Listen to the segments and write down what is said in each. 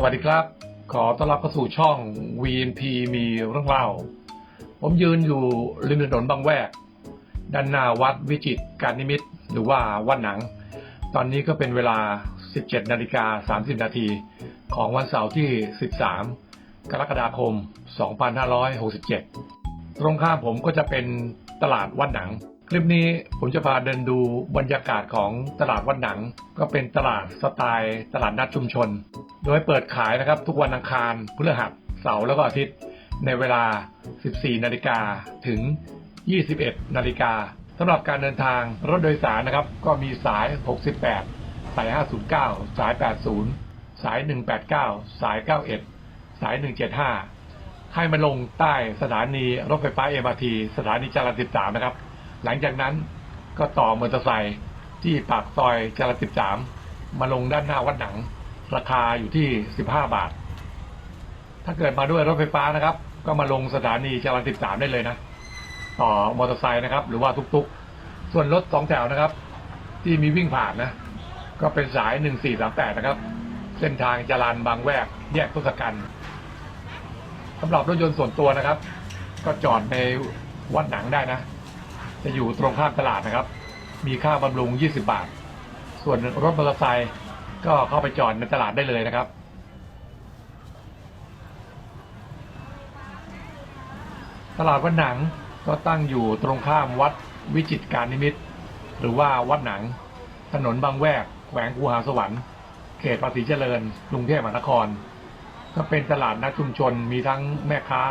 สวัสดีครับ ขอต้อนรับเข้าสู่ช่อง VNP มีเรื่องเล่า ผมยืนอยู่ริมถนนบางแวก ด้านหน้าวัดวิจิตการนิมิตหรือว่าวัดหนัง ตอนนี้ก็เป็นเวลา 17 นาฬิกา 30 นาที ของวันเสาร์ที่ 13 กรกฎาคม 2567 ตรงข้ามผมก็จะเป็นตลาดวัดหนัง คลิปนี้ผมจะพาเดินดูบรรยากาศของตลาดวัดหนัง ก็เป็นตลาดสไตล์ตลาดนัดชุมชน โดยเปิดขายนะครับ ทุกวันอังคารพฤหัสเสาร์แล้วก็อาทิตย์ ในเวลา 14 นาฬิกาถึง 21 นาฬิกาสำหรับการเดินทางรถโดยสารนะครับ ก็มีสาย 68 สาย 509 สาย 80 สาย 189 สาย 91 สาย 175 ให้มาลงใต้สถานีรถไฟฟ้าเอ็มอาทีสถานีจรัญ13 นะครับ หลังจากนั้นก็ต่อมอเตอร์ไซค์ที่ปากซอยจรัญ13มมาลงด้านหน้าวัดหนัง ราคาอยู่ที่15บห้าบาท ถ้าเกิดมาด้วยรถไฟฟ้านะครับ ก็มาลงสถานีจรัญ13ได้เลยนะ ต่อมอเตอร์ไซค์นะครับ หรือว่าทุกๆ ส่วนรถสองแถวนะครับ ที่มีวิ่งผ่านนะ ก็เป็นสาย1438นะครับ เส้นทางจรันบางแวก แยกทศกัณฐ์สำหรับรถยนต์ส่วนตัวนะครับ ก็จอดในวัดหนังได้นะ จะอยู่ตรงข้ามตลาดนะครับ มีค่าบำรุง 20 บาท ส่วนรถมอเตอร์ไซค์ก็เข้าไปจอดในตลาดได้เลยนะครับ ตลาดวัดหนังก็ตั้งอยู่ตรงข้ามวัดวิจิตรการนิมิต หรือว่าวัดหนัง ถนนบางแวกแขวงคูหาสวรรค์เขตภาษีเจริญกรุงเทพมหานคร ก็เป็นตลาดนัดชุมชนมีทั้งแม่ค้า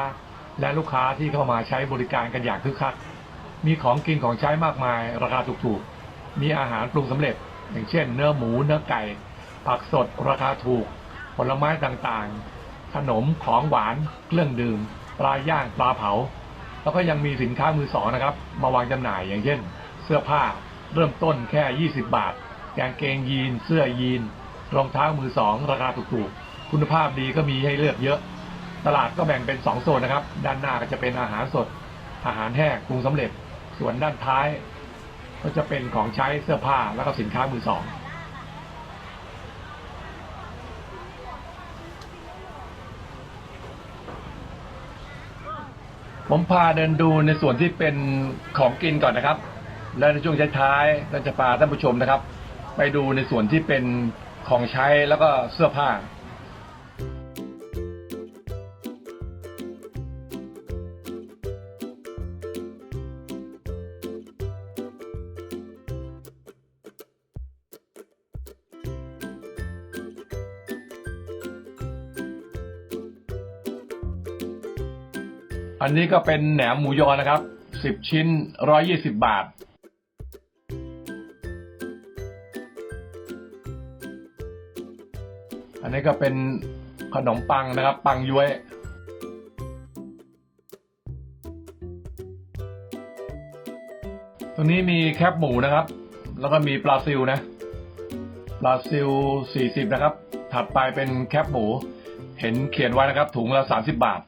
และลูกค้าที่เข้ามาใช้บริการกันอย่างคึกคัก มีของกินของใช้มากมายราคาถูกๆ มีอาหารปรุงสำเร็จ อย่างเช่น เนื้อหมูเนื้อไก่ ผักสดราคาถูก ผลไม้ต่างๆ ขนมของหวานเครื่องดื่ม ปลาย่างปลาเผา แล้วก็ยังมีสินค้ามือสองนะครับ มาวางจำหน่ายอย่างเช่น เสื้อผ้าเริ่มต้นแค่ 20 บาทกางเกงยีน เสื้อยีน รองเท้ามือสองราคาถูกๆ คุณภาพดีก็มีให้เลือกเยอะ ตลาดก็แบ่งเป็นสองโซนนะครับ ด้านหน้าก็จะเป็นอาหารสด อาหารแห้งปรุงสำเร็จ ส่วนด้านท้าย ก็จะเป็นของใช้เสื้อผ้าแล้วก็สินค้ามือสองผมพาเดินดูในส่วนที่เป็นของกินก่อนนะครับ และในช่วงท้ายๆเราจะพาท่านผู้ชมนะครับ ไปดูในส่วนที่เป็นของใช้แล้วก็เสื้อผ้า อันนี้ก็เป็นแหนมหมูยอนะครับสิบชิ้นร้อยยี่สิบบาท อันนี้ก็เป็นขนมปังนะครับ ปังย้วย ตรงนี้มีแคบหมูนะครับ แล้วก็มีปลาซิลนะปลาซิลสี่สิบนะครับ ถัดไปเป็นแคบหมู เห็นเขียนไว้นะครับ ถุงละสามสิบบาท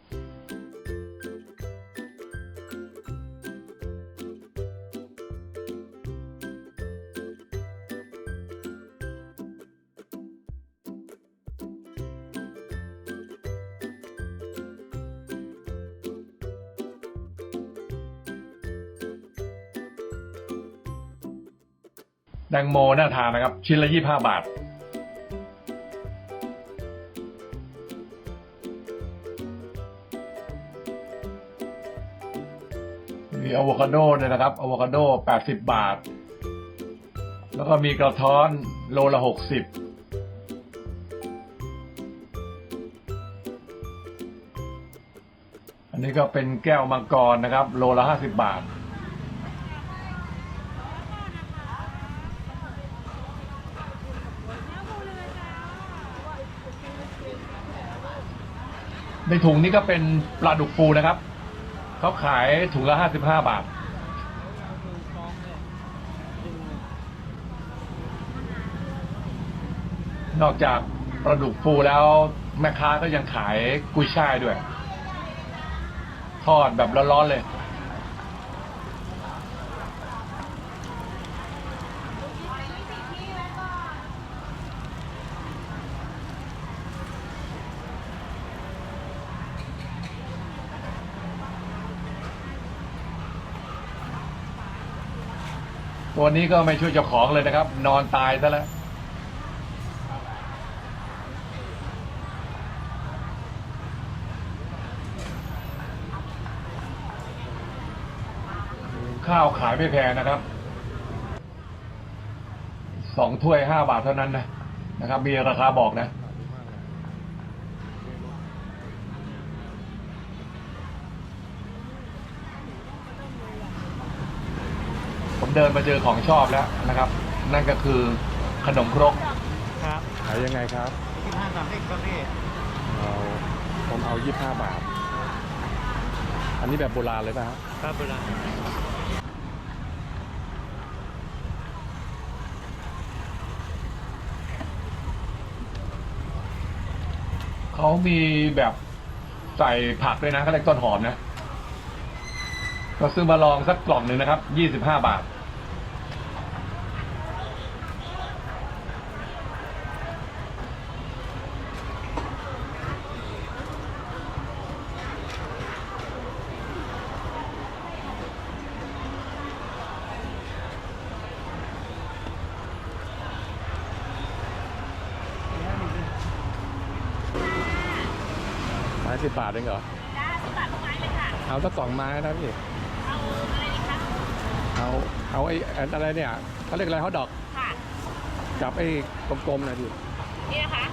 แตงโมน่าทานนะครับ ชิ้นละยี่ห้าบาท มีอะโวคาโดเนี่ยนะครับอะโวคาโดแปดสิบบาท แล้วก็มีกระท้อนโลละหกสิบอันนี้ก็เป็นแก้วมังกรนะครับ โลละห้าสิบบาท ในถุงนี้ก็เป็นปลาดุกฟูนะครับ เขาขายถุงละห้าสิบห้าบาท นอกจากปลาดุกฟูแล้วแม่ค้าก็ยังขายกุ้ยช่ายด้วย ทอดแบบร้อนๆเลย ตัวนี้ก็ไม่ช่วยเจ้าของเลยนะครับ นอนตายซะแล้วข้าวขายไม่แพงนะครับสองถ้วยห้าบาทเท่านั้นนะนะครับ มีราคาบอกนะ ผมเดินมาเจอของชอบแล้วนะครับ นั่นก็คือขนมครกครับขายยังไงครับที่ห้าสามเลขครับพี่เอาผมเอายี่ห้าบาท อันนี้แบบโบราณเลยป่ะฮะครับโบราณเขามีแบบใส่ผักด้วยนะเขาเรียกต้นหอมนะ ก็ซื้อมาลองสักกล่องหนึ่งนะครับ ยี่สิบห้าบาท ไม้สิบบาทเองเหรอจ้าสิบบาททุกไม้เลยค่ะ เอาสักสองไม้นะพี่ เอาอะไรดีคะเอา เอาไอ้อันอะไรเนี่ยเขาเรียกอะไรฮอทดอก ค่ะกับไอ้กลมๆนะพี่นี่นะคะ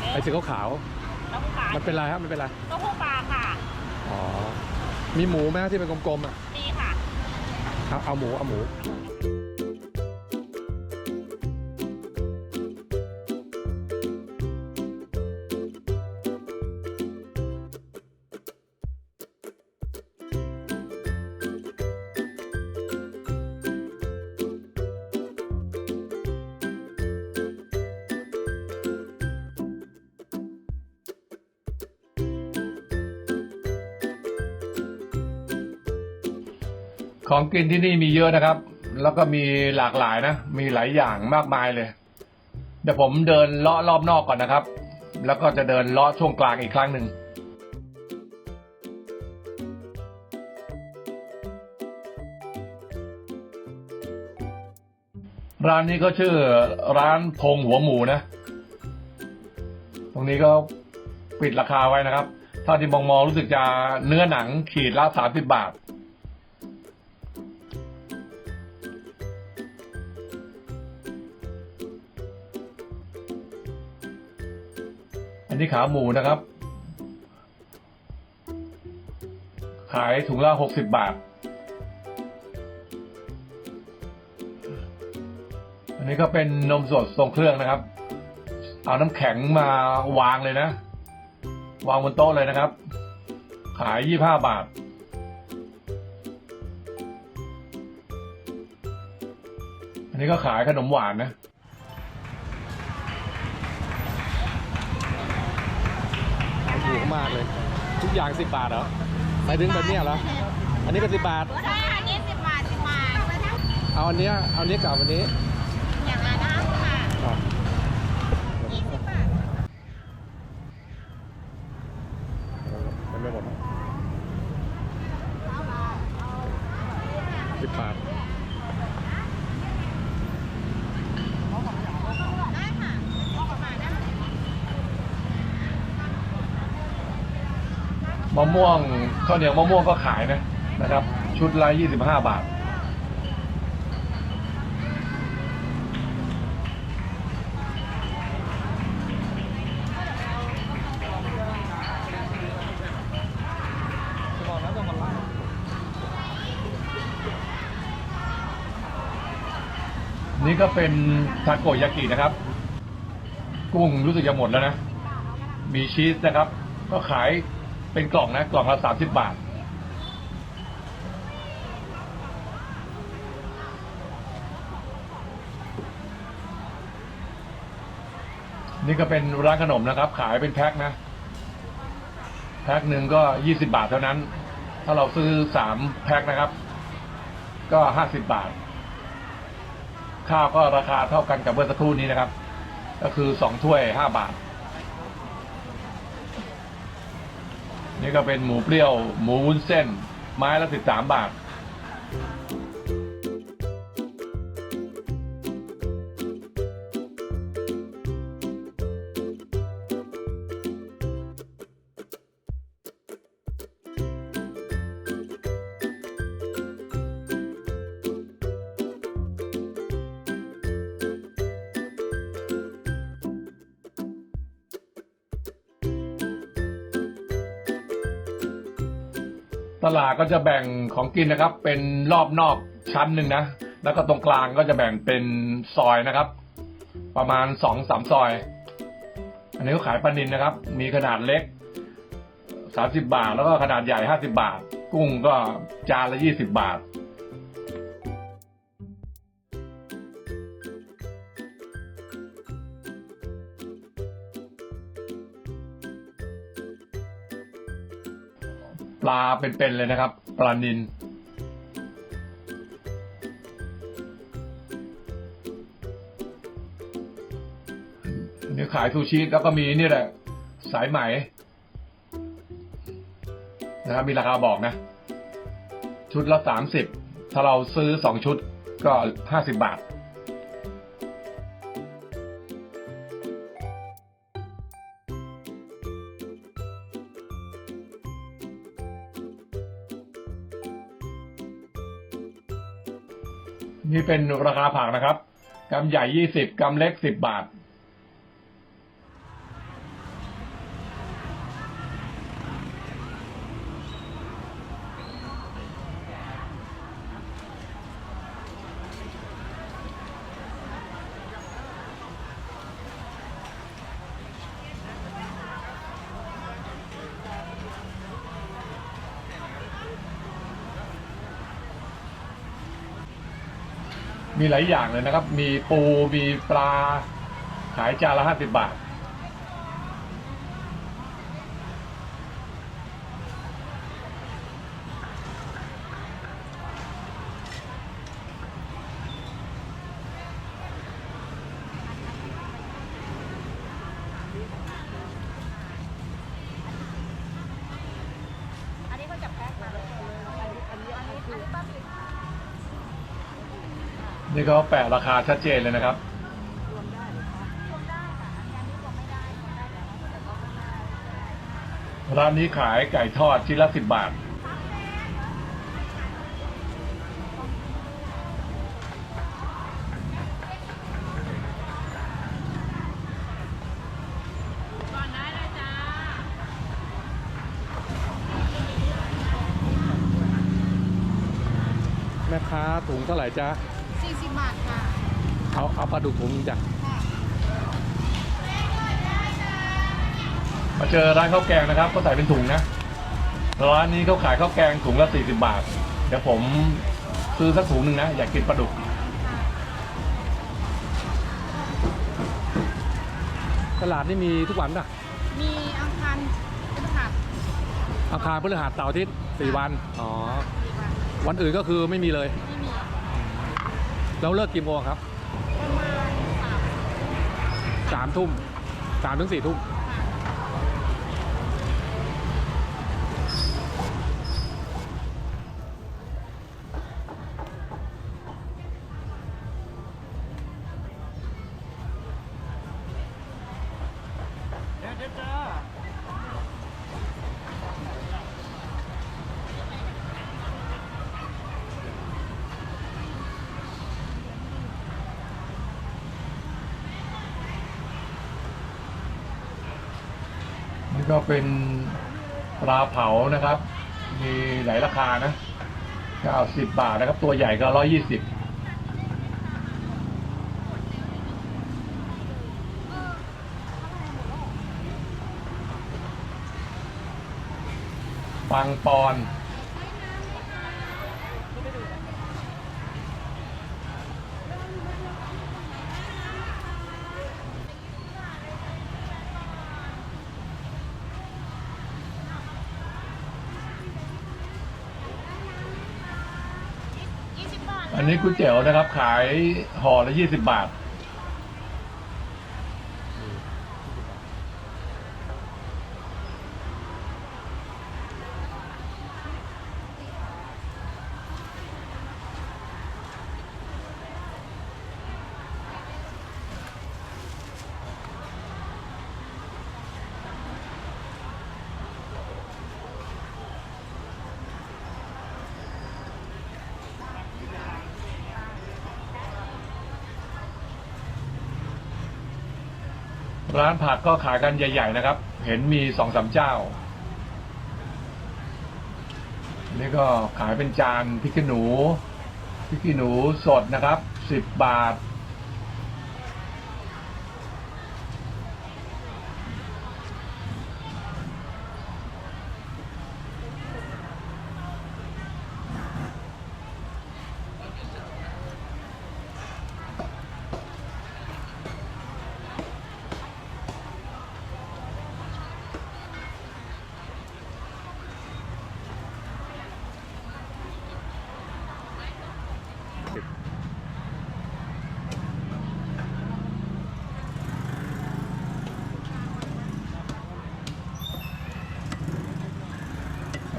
เอ๊ะไอ้สีขาวเต้าหู้ปลาๆมันเป็นไรครับมันเป็นไร เต้าหู้ปลาค่ะ อ๋อ มีหมูไหมที่เป็นกลมๆอะนี่ค่ะ เอาเอาหมู เอาหมู ของกินที่นี่มีเยอะนะครับ แล้วก็มีหลากหลายนะ มีหลายอย่างมากมายเลย เดี๋ยวผมเดินเลาะรอบนอกก่อนนะครับ แล้วก็จะเดินเลาะช่วงกลางอีกครั้งหนึ่งร้านนี้ก็ชื่อร้านพงหัวหมูนะ ตรงนี้ก็ปิดราคาไว้นะครับ ถ้าที่มองมองรู้สึกจะเนื้อหนังขีดละสามสิบบาท นนี้ขาหมูนะครับ ขายถุงละหกสิบบาท อันนี้ก็เป็นนมสดทรงเครื่องนะครับ เอาน้ำแข็งมาวางเลยนะ วางบนโต๊ะเลยนะครับ ขายยี่ห้าบาทอันนี้ก็ขายขนมหวานนะ มากเลย ทุกอย่างสิบบาทเหรอหมายถึงแบบเนี้ยเหรอ อันนี้ก็สิบบาท ใช่อันนี้สิบบาทสิบบาทเอาอันเนี้ยเอาอันนี้กับอันนี้อย่างละน้ำค่ะอ๋อยี่สิบบาทมันไม่หมดสิบบาท ได้ค่ะออกมาได้ มะม่วงข้าวเหนียวมะม่วงก็ขายนะนะครับ ชุดละยี่สิบห้าบาท นี่ก็เป็นทาโกยากินะครับ กุ้งรู้สึกจะหมดแล้วนะ มีชีสนะครับ ก็ขาย เป็นกล่องนะ กล่องละสามสิบบาท นี่ก็เป็นร้านขนมนะครับ ขายเป็นแพ็คนะ แพ็คหนึ่งก็ยี่สิบาทเท่านั้น ถ้าเราซื้อสามแพ็คนะครับ ก็ห้าสิบบาท ข้าวก็ราคาเท่ากันกับเมื่อสักครู่นี้นะครับ ก็คือสองถ้วยห้าบาท นี่ก็เป็นหมูเปรี้ยวหมูวุ้นเส้น ไม้ละสิบสามบาท ตลาดก็จะแบ่งของกินนะครับ เป็นรอบนอกชั้นหนึ่งนะ แล้วก็ตรงกลางก็จะแบ่งเป็นซอยนะครับ ประมาณสองสามซอย อันนี้ก็ขายปลานินนะครับ มีขนาดเล็กสามสิบาท แล้วก็ขนาดใหญ่ห้าสิบาท กุ้งก็จานละยี่สิบบาท ปลาเป็นๆเลยนะครับ ปลานินนนี้ขายซูชิแล้วก็มีนี่แหละ สายไหมนะครับมีราคาบอกนะ ชุดละสามสิบถ้าเราซื้อสองชุดก็ห้าสิบบาท นี่เป็นราคาผักนะครับกำใหญ่ยี่สิบกำเล็กสิบบาท มีหลายอย่างเลยนะครับ มีปูมีปลาขายจานละห้าสิบบาท อันนี้เขาจับแพ็คมาอันนี้อันนี้อันนี้คือป้าปิด นี่เขาแปะราคาชัดเจนเลยนะครับ ร้านนี้ขายไก่ทอดชิ้นละสิบบาท แม่ค้าถุงเท่าไหร่จ๊ะ สี่สิบบาทค่ะเอาเอาปลาดุกถุงจ้ะค่ะมาเจอร้านข้าวแกงนะครับก็ใส่เป็นถุงนะร้านนี้เขาขายข้าวแกงถุงละสี่สิบาท เดี๋ยวผมซื้อสักถุงหนึ่งนะ อยากกินปลาดุกตลาดนี่มีทุกวันป่ะ มีอังคารพฤหัสอังคารพฤหัสเสาร์อาทิตย์สี่วัน อ๋อสี่วันวันอื่นก็คือไม่มีเลยไม่มี แล้วเลิกกี่โมงครับ ประมาณสามสามทุ่มสามถึงสี่ทุ่ม เป็นปลาเผานะครับ มีหลายราคานะ90บาทนะครับ ตัวใหญ่ก็120ปังปอน ยี่สิบบาท อั นนี้ก๋วยเตี๋ยวนะครับ ขายห่อละยี่สิบบาท ร้านผักก็ขายกันใหญ่ ๆ นะครับ เห็นมีสองสามเจ้านนี้นี่ก็ขายเป็นจานพริกขี้หนูพริกขี้หนูสดนะครับสิบบาท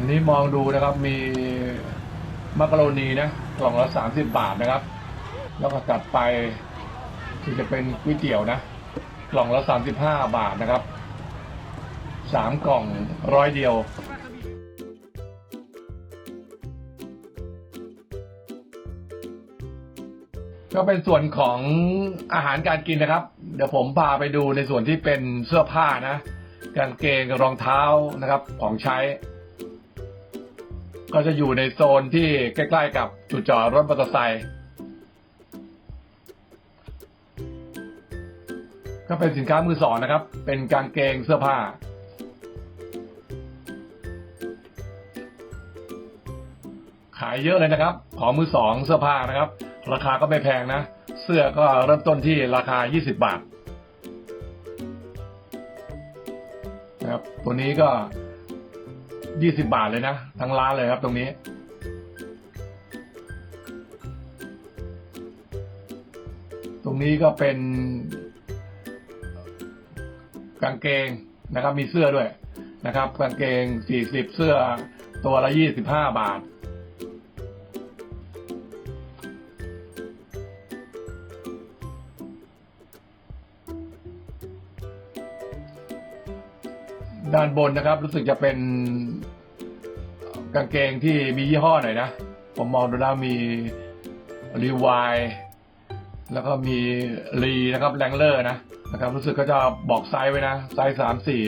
นี้มองดูนะครับมีมักกะโรนีนะกล่องละสามสิบบาทนะครับ แล้วก็ตัดไปที่จะเป็นก๋วยเตี๋ยวนะกล่องละสามสิบห้าบาทนะครับสามกล่องร้อยเดียวก็เป็นส่วนของอาหารการกินนะครับ เดี๋ยวผมพาไปดูในส่วนที่เป็นเสื้อผ้านะกางเกงรองเท้านะครับของใช้ ก็จะอยู่ในโซนที่ใกล้ๆกับจุดจอดรถมอเตอร์ไซค์ก็เป็นสินค้ามือสองนะครับ เป็นกางเกงเสื้อผ้า ขายเยอะเลยนะครับ ของมือสองเสื้อผ้านะครับ ราคาก็ไม่แพงนะ เสื้อก็เริ่มต้นที่ราคา 20 บาทนะครับ ตัวนี้ก็ ยี่สิบบาทเลยนะ ทั้งร้านเลยครับตรงนี้ ตรงนี้ก็เป็น กางเกงนะครับ มีเสื้อด้วยนะครับ กางเกงสี่สิบเสื้อตัวละยี่สิบห้าบาท ด้านบนนะครับ รู้สึกจะเป็นกางเกงที่มียี่ห้อหน่อยนะ ผมมองดูแล้วมีรีวายแล้วก็มีรีนะครับแรงเลอร์นะนะครับ รู้สึกก็จะบอกไซส์ไว้นะ ไซส์สามสี่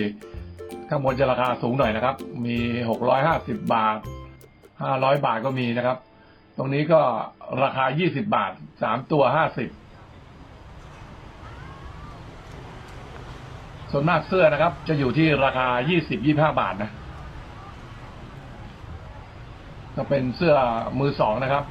ข้างบนจะราคาสูงหน่อยนะครับ มีหกร้อยห้าสิบบาทห้าร้อยบาทก็มีนะครับ ตรงนี้ก็ราคายี่สิบบาทสามตัวห้าสิบ ส่วนมากเสื้อนะครับ จะอยู่ที่ราคา 20-25 บาทนะก็เป็นเสื้อมือสองนะครับ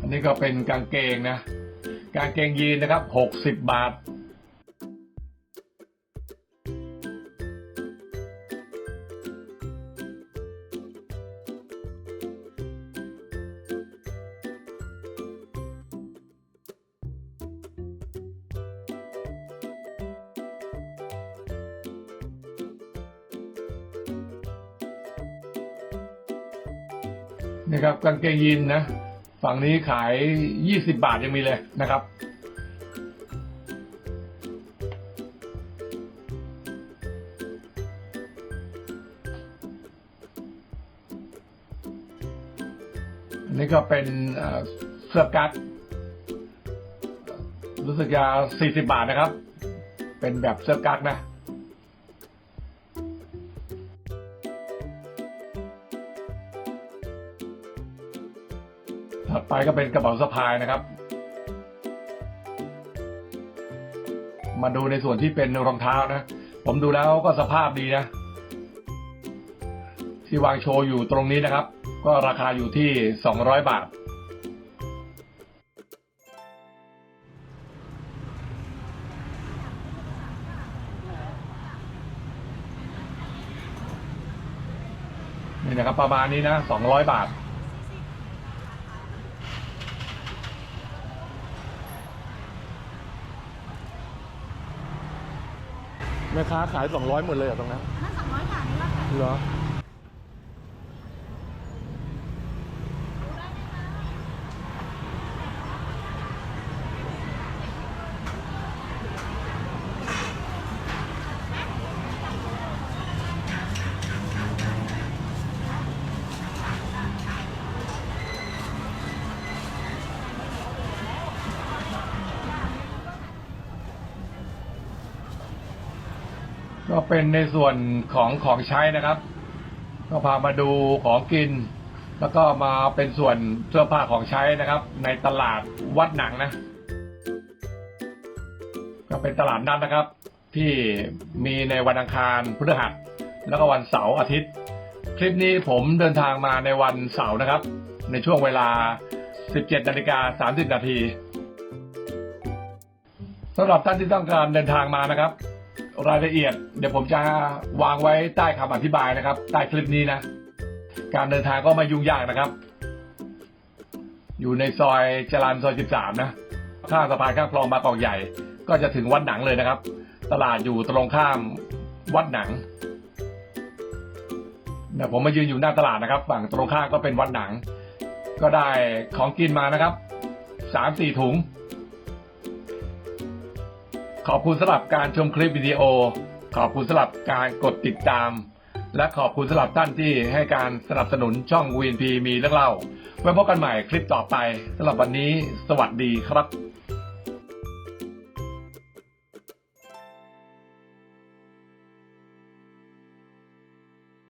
อันนี้ก็เป็นกางเกงนะ กางเกงยีนนะครับ 60 บาท เกงยีนนะ ฝั่งนี้ขาย 20 บาทยังมีเลยนะครับ อันนี้ก็เป็นเสื้อกั๊กรู้สึกจะ40 บาทนะครับ เป็นแบบเสื้อกั๊กนะ ไปก็เป็นกระเป๋าสะพายนะครับ มาดูในส่วนที่เป็นรองเท้านะ ผมดูแล้วก็สภาพดีนะ ที่วางโชว์อยู่ตรงนี้นะครับ ก็ราคาอยู่ที่ 200 บาทนี่นะครับประมาณนี้นะ 200 บาท ม่ค้าขาย 200 หมดเลยเหรอตรงนั้น ถ้าสองร้อยบาทนี่ว่าค่ะ เหรอ ก็เป็นในส่วนของของใช้นะครับ ก็พามาดูของกิน แล้วก็มาเป็นส่วนเสื้อผ้าของใช้นะครับ ในตลาดวัดหนังนะ ก็เป็นตลาดนัดนะครับ ที่มีในวันอังคารพฤหัส แล้วก็วันเสาร์อาทิตย์ คลิปนี้ผมเดินทางมาในวันเสาร์นะครับ ในช่วงเวลา 17นาฬิกา30นาทีสำหรับท่านที่ต้องการเดินทางมานะครับ รายละเอียด เดี๋ยวผมจะวางไว้ใต้คำอธิบายนะครับ ใต้คลิปนี้นะ การเดินทางก็ไม่ยุ่งยากนะครับ อยู่ในซอยจรันซอย 13 นะข้ามสะพานข้ามคลองบางกอกใหญ่ ก็จะถึงวัดหนังเลยนะครับ ตลาดอยู่ตรงข้ามวัดหนังเนี่ยผมมายืนอยู่หน้าตลาดนะครับ ฝั่งตรงข้ามก็เป็นวัดหนัง ก็ได้ของกินมานะครับสามสี่ถุง ขอบคุณสำหรับการชมคลิปวิดีโอ ขอบคุณสำหรับการกดติดตาม และขอบคุณสำหรับท่านที่ให้การสนับสนุนช่อง VNP มีเรื่องเล่าไว้พบกันใหม่คลิปต่อไปสำหรับวันนี้ สวัสดีครับ